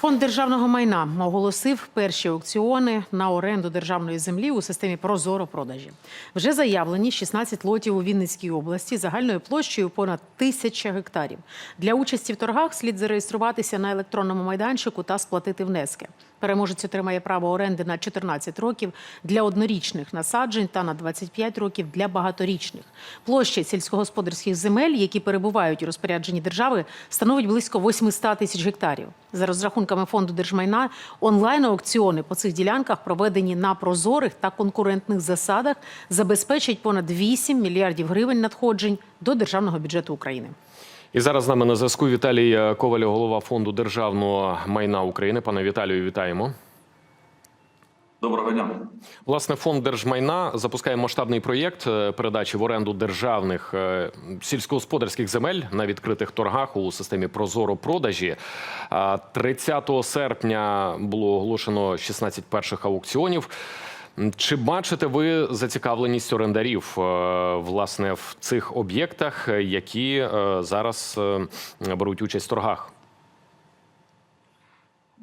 Фонд державного майна оголосив перші аукціони на оренду державної землі у системі Прозоро продажі. Вже заявлені 16 лотів у Вінницькій області загальною площею понад тисяча гектарів. Для участі в торгах слід зареєструватися на електронному майданчику та сплатити внески. Переможець отримає право оренди на 14 років для однорічних насаджень та на 25 років для багаторічних. Площа сільськогосподарських земель, які перебувають у розпорядженні держави, становить близько 800 тисяч гектарів. За розрахунками фонду держмайна, онлайн-аукціони по цих ділянках, проведені на прозорих та конкурентних засадах, забезпечать понад 8 мільярдів гривень надходжень до державного бюджету України. І зараз з нами на зв'язку Віталій Коваль, голова фонду державного майна України. Пане Віталію, вітаємо. Доброго дня. Власне, фонд держмайна запускає масштабний проєкт е, передачі в оренду державних е, сільськогосподарських земель на відкритих торгах у системі Прозоро продажі. А 30 серпня було оголошено 16 перших аукціонів. Чи бачите ви зацікавленість орендарів е, власне в цих об'єктах, які зараз беруть участь в торгах?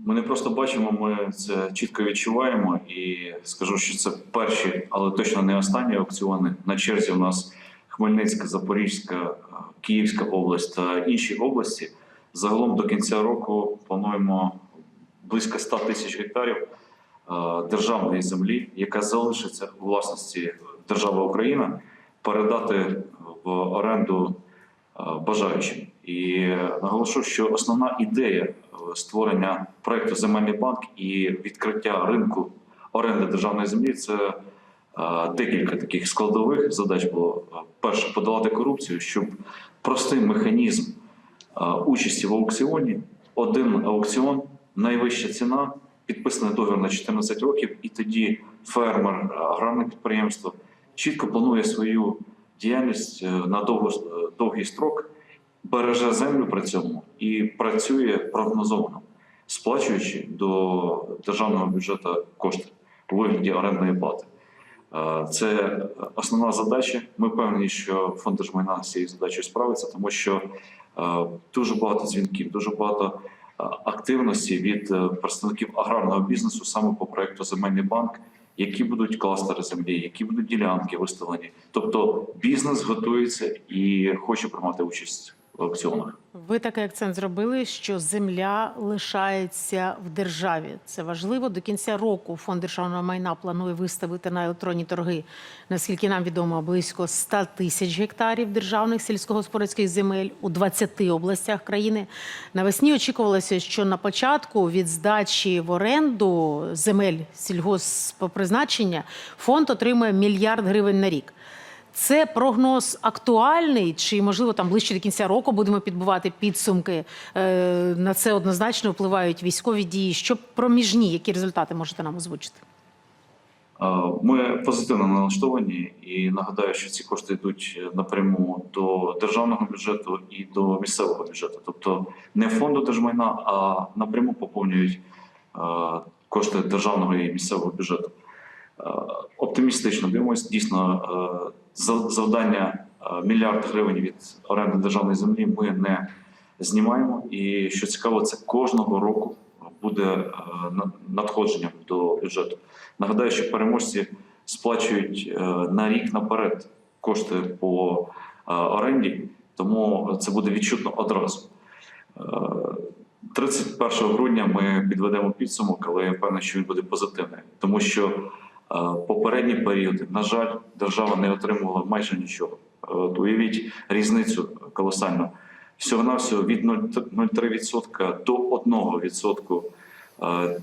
Ми не просто бачимо, ми це чітко відчуваємо і скажу, що це перші, але точно не останні аукціони. На черзі у нас Хмельницька, Запорізька, Київська область та інші області. Загалом до кінця року плануємо близько 100 тисяч гектарів е, державної землі, яка залишиться у власності держави Україна, передати в оренду е, бажаючим. І наголошу, що основна ідея е, створення проекту Земельний банк і відкриття ринку оренди державної землі це е, декілька таких складових задач було. Е, Перше подолати корупцію, щоб простий механізм е, участі в аукціоні, один аукціон, найвища ціна, підписаний договір на 14 років, і тоді фермер, е, аграрне підприємство чітко планує свою діяльність е, на довго, е, довгий строк, береже землю при цьому і працює прогнозовано, сплачуючи до державного бюджету кошти у вигляді орендної плати. Е, Це основна задача. Ми певні, що фонд держмайна з цією задачею справиться, тому що е, дуже багато дзвінків, дуже багато е, активності від представників аграрного бізнесу саме по проекту Земельний банк, які будуть кластери землі, які будуть ділянки виставлені. Тобто бізнес готується і хоче приймати участь аукціонах. Ви такий акцент зробили, що земля лишається в державі. Це важливо. До кінця року фонд державного майна планує виставити на електронні торги, наскільки нам відомо, близько 100 тисяч гектарів державних сільськогосподарських земель у 20 областях країни. Навесні очікувалося, що на початку від здачі в оренду земель сільгосппризначення фонд отримує мільярд гривень на рік. Це прогноз актуальний, чи можливо там ближче до кінця року будемо підбивати підсумки? Е, На це однозначно впливають військові дії. Що проміжні, які результати можете нам озвучити? Е, Ми позитивно налаштовані і нагадаю, що ці кошти йдуть напряму до державного бюджету і до місцевого бюджету, тобто не фонду держмайна, а напряму поповнюють е, кошти державного і місцевого бюджету. Е, Оптимістично дивимося. Дійсно, е, завдання е, мільярд гривень від оренди державної землі ми не знімаємо. І що цікаво, це кожного року буде надходженням до бюджету. Нагадаю, що переможці сплачують на рік наперед кошти по оренді, тому це буде відчутно одразу. Е, 31 грудня ми підведемо підсумок, але я впевнений, що він буде позитивний, тому що е, попередні періоди, на жаль, держава не отримувала майже нічого. Е, Уявіть різницю колосальну. Всього навсього від 0,3% до 1% е,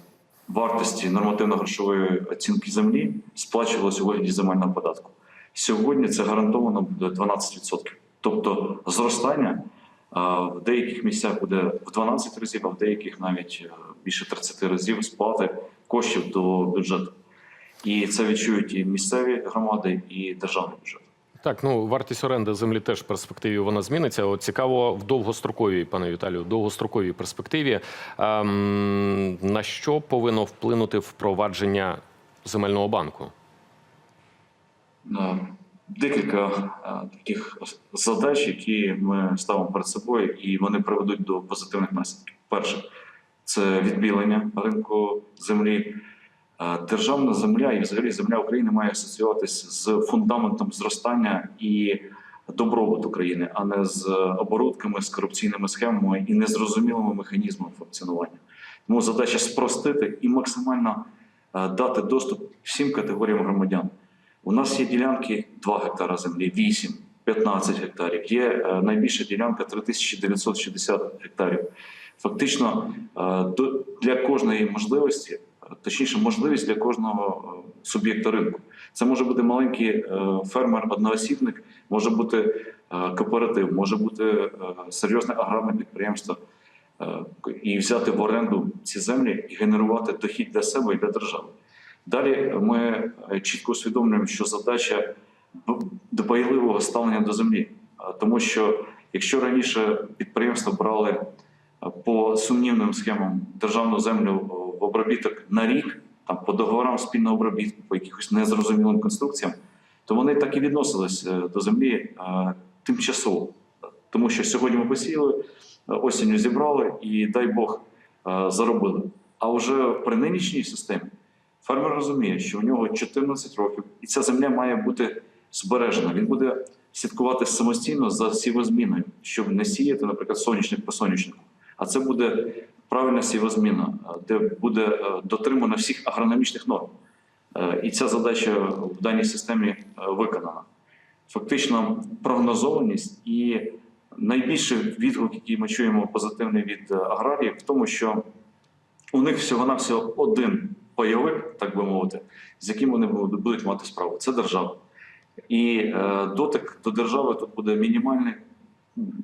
вартості нормативно-грошової оцінки землі сплачувалося у вигляді земельного податку. Сьогодні це гарантовано буде 12%. Тобто зростання в деяких місцях буде в 12 разів, а в деяких навіть більше 30 разів сплати коштів до бюджету. І це відчують і місцеві громади, і державний бюджет. Так, ну вартість оренди землі теж в перспективі вона зміниться. От цікаво в довгостроковій, пане Віталію, в довгостроковій перспективі. Ем, на що повинно вплинути впровадження земельного банку? Е, Декілька е, таких задач, які ми ставимо перед собою, і вони приведуть до позитивних наслідків. Перше, це відбілення ринку землі. Державна земля і взагалі земля України має асоціюватися з фундаментом зростання і добробуту країни, а не з оборудками, з корупційними схемами і незрозумілими механізмами функціонування. Тому задача спростити і максимально е, дати доступ всім категоріям громадян. У нас є ділянки 2 гектара землі, 8, 15 гектарів. Є е, найбільша ділянка 3960 гектарів. Фактично, е, для кожної можливості, точніше, можливість для кожного е, суб'єкта ринку. Це може бути маленький е, фермер-одноосібник, може бути е, кооператив, може бути серйозне аграрне підприємство і взяти в оренду ці землі і генерувати дохід для себе і для держави. Далі ми чітко усвідомлюємо, що задача дбайливого ставлення до землі, тому що якщо раніше підприємства брали по сумнівним схемам державну землю в обробіток на рік, там по договорам спільного обробітку, по якихось незрозумілим конструкціям, то вони так і відносились е, до землі е, тимчасово. Тому що сьогодні ми посіяли, осінню зібрали і дай Бог е, заробили. А вже при нинішній системі фермер розуміє, що у нього 14 років, і ця земля має бути збережена. Він буде слідкувати самостійно за сівозміною, щоб не сіяти, наприклад, соняшник по соняшнику. А це буде правильна сівозміна, е, де буде е, дотримано всіх агрономічних норм. Е, І ця задача в даній системі виконана. Фактично, прогнозованість і найбільший відгук, який ми чуємо позитивний від аграріїв, в тому, що у них всього-навсього один пайовик, так би мовити, з яким вони будуть мати справу. Це держава. І дотик до держави тут буде мінімальний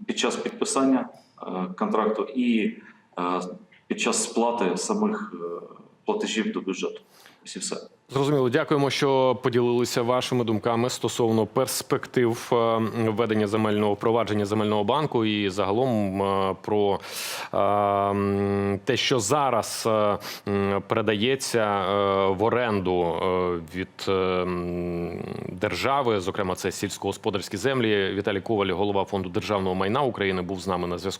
під час підписання контракту і під час сплати самих е, платежів до бюджету. Ось і все. Зрозуміло, дякуємо, що поділилися вашими думками стосовно перспектив е, введення земельного впровадження земельного банку і загалом е, про те, що зараз передається в оренду від держави, зокрема це сільськогосподарські землі. Віталій Коваль, голова фонду державного майна України, був з нами на зв'язку.